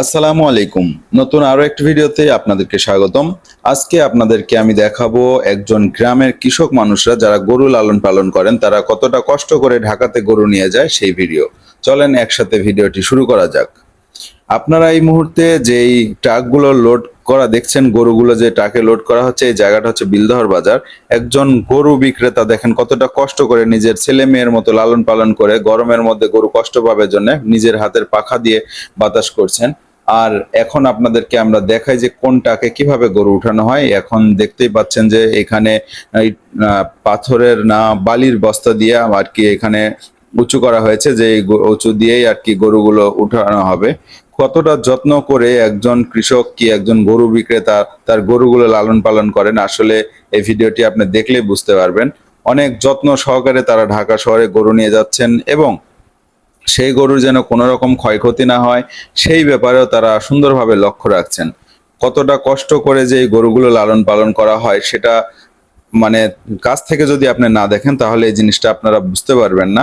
আসসালামু আলাইকুম। নতুন আরও একটি ভিডিওতে আপনাদেরকে স্বাগতম। আজকে আপনাদেরকে আমি দেখাবো একজন গ্রামের কৃষক মানুষরা যারা গরু লালন পালন করেন, তারা কতটা কষ্ট করে ঢাকাতে গরু নিয়ে যায় সেই ভিডিও। চলেন একসাথে ভিডিওটি শুরু করা যাক। আপনারা এই মুহূর্তে যেই ট্রাকগুলো লোড করা, দেখছেন গরুগুলো যে ট্রাকে লোড করা হচ্ছে, এই জায়গাটা হচ্ছে বিলদহর বাজার। একজন গরু বিক্রেতা দেখেন কতটা কষ্ট করে নিজের ছেলে মেয়ের মতো লালন পালন করে, গরমের মধ্যে গরু কষ্ট পাবে জন্য নিজের হাতের পাখা দিয়ে বাতাস করছেন। আর এখন আপনাদেরকে আমরা দেখাই যে কোনটাকে কীভাবে গরু উঠানো হয়। এখন দেখতেই পাচ্ছেন যে এখানে পাথরের না, বালির বস্তা দিয়ে আর কি এখানে উঁচু করা হয়েছে, যে উঁচু দিয়েই আর কি গরুগুলো উঠানো হবে। কতটা যত্ন করে একজন কৃষক কি একজন গরু বিক্রেতা তার গরুগুলো লালন পালন করেন, আসলে এই ভিডিওটি আপনি দেখলেই বুঝতে পারবেন। অনেক যত্ন সহকারে তারা ঢাকা শহরে গরু নিয়ে যাচ্ছেন এবং সেই গরুর যেন কোনো রকম ক্ষয়ক্ষতি না হয়, সেই ব্যাপারেও তারা সুন্দরভাবে লক্ষ্য রাখছেন। কতটা কষ্ট করে যে গরুগুলো লালন পালন করা হয়, সেটা মানে কাছ থেকে যদি আপনি না দেখেন, তাহলে এই জিনিসটা আপনারা বুঝতে পারবেন না।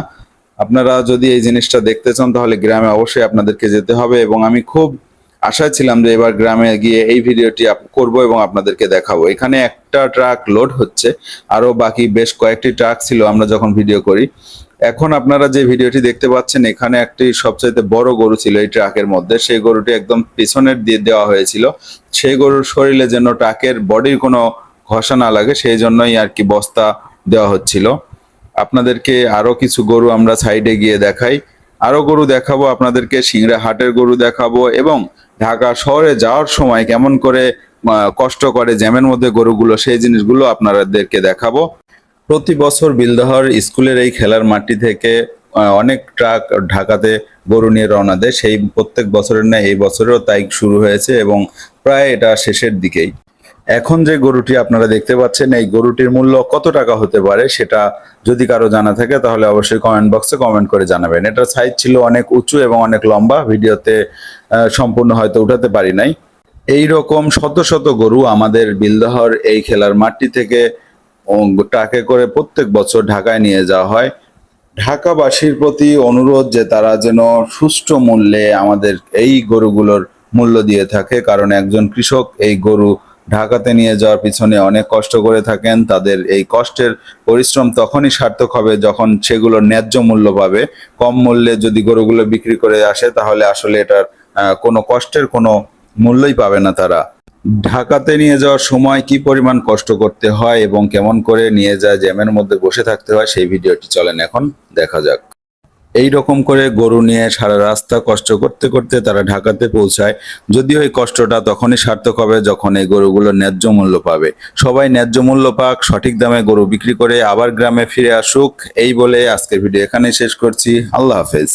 আপনারা যদি এই জিনিসটা দেখতে চান, তাহলে গ্রামে অবশ্যই আপনাদেরকে যেতে হবে এবং আমি খুব আশায় ছিলাম যে এবার গ্রামে গিয়ে এই ভিডিওটি করব এবং আপনাদেরকে দেখাবো। এখানে একটা ট্রাক লোড হচ্ছে, আরও বাকি বেশ কয়েকটি ট্রাক ছিল, আমরা যখন ভিডিও করি। এখন আপনারা যে ভিডিওটি দেখতে পাচ্ছেন, এখানে একটি সবচাইতে বড় গরু ছিল এই ট্রাকের মধ্যে। সেই গরুটি একদম পিছনের দিয়ে দেওয়া হয়েছিল। সেই গরুর শরীরে যেন ট্রাকের বডির কোনো ঘষা না লাগে, সেই জন্যই আর কি বস্তা দেওয়া হচ্ছিল। আপনাদেরকে আরও কিছু গরু আমরা সাইডে গিয়ে দেখাই। আরও গরু দেখাবো, আপনাদেরকে সিংড়া হাটের গরু দেখাবো এবং ঢাকা শহরে যাওয়ার সময় কেমন করে কষ্ট করে জ্যামের মধ্যে গরুগুলো, সেই জিনিসগুলো আপনাদেরকে দেখাবো। প্রতি বছর বিলদহর স্কুলের এই খেলার মাঠটি থেকে অনেক ট্রাক ঢাকাতে গরু নিয়ে রওনা দেয়। সেই প্রত্যেক বছরের ন্যায় এই বছরেও তাই শুরু হয়েছে এবং প্রায় এটা শেষের দিকেই। এখন যে গরুটি আপনারা দেখতে পাচ্ছেন, এই গরুটির মূল্য কত টাকা হতে পারে সেটা যদি কারও জানা থাকে তাহলে অবশ্যই কমেন্ট বক্সে কমেন্ট করে জানাবেন। এটার সাইজ ছিল অনেক উঁচু এবং অনেক লম্বা, ভিডিওতে সম্পূর্ণ হয়তো উঠাতে পারি নাই। এই রকম শত শত গরু আমাদের বিলদহর এই খেলার মাঠটি থেকে ট্রাকে করে প্রত্যেক বছর ঢাকায় নিয়ে যাওয়া হয়। ঢাকাবাসীর প্রতি অনুরোধ যে তারা যেন সুষ্ঠু মূল্যে আমাদের এই গরুগুলোর মূল্য দিয়ে থাকে, কারণ একজন কৃষক এই গরু ঢাকাতে নিয়ে যাওয়ার পিছনে অনেক কষ্ট করে থাকেন, তাদের এই কষ্টের পরিশ্রম তখনই সার্থক হবে যখন সেগুলো ন্যায্য মূল্য পাবে। কম মূল্যে যদি গরুগুলো বিক্রি করে আসে, তাহলে আসলে এটার কোনো কষ্টের কোনো মূল্যই পাবে না তারা। ঢাকাতে নিয়ে যাওয়ার সময় কি পরিমাণ কষ্ট করতে হয় এবং কেমন করে নিয়ে যায়, জ্যামের মধ্যে বসে থাকতে হয়, সেই ভিডিওটি চলেন এখন, দেখা যাক। এই রকম করে গরু নিয়ে সারা রাস্তা কষ্ট করতে করতে তারা ঢাকাতে পৌঁছায়। যদিও এই কষ্টটা তখনই সার্থক হবে যখন এই গরুগুলো ন্যায্য মূল্য পাবে। সবাই ন্যায্য মূল্য পাক, সঠিক দামে গরু বিক্রি করে আবার গ্রামে ফিরে আসুক। এই বলে আজকের ভিডিও এখানেই শেষ করছি। আল্লাহ হাফেজ।